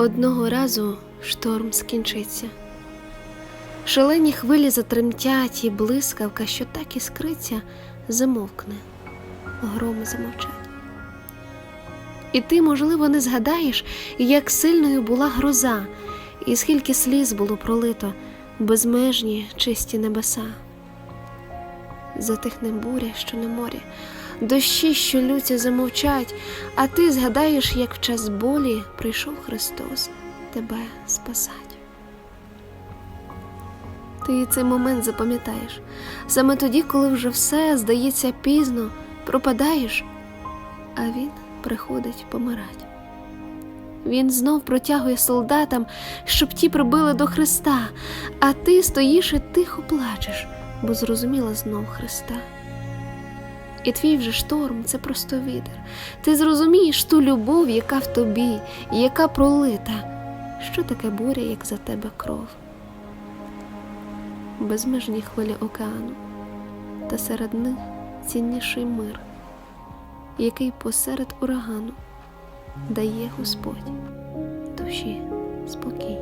Одного разу шторм скінчиться. Шалені хвилі затремтять, і блискавка, що так іскриться, замовкне, громи замовчать. І ти, можливо, не згадаєш, як сильною була гроза, і скільки сліз було пролито, безмежні чисті небеса. Затихне буря, що на морі, дощі, що лються, замовчать, а ти згадаєш, як в час болі прийшов Христос тебе спасать. Ти цей момент запам'ятаєш саме тоді, коли вже все здається пізно, пропадаєш, а він приходить помирать. Він знов протягує солдатам, щоб ті прибили до Христа, а ти стоїш і тихо плачеш, бо зрозуміла знов Христа. І твій вже шторм це просто вітер. Ти зрозумієш ту любов, яка в тобі, яка пролита. Що таке буря, як за тебе кров? Безмежні хвилі океану, та серед них цінніший мир, який посеред урагану дає Господь душі спокій.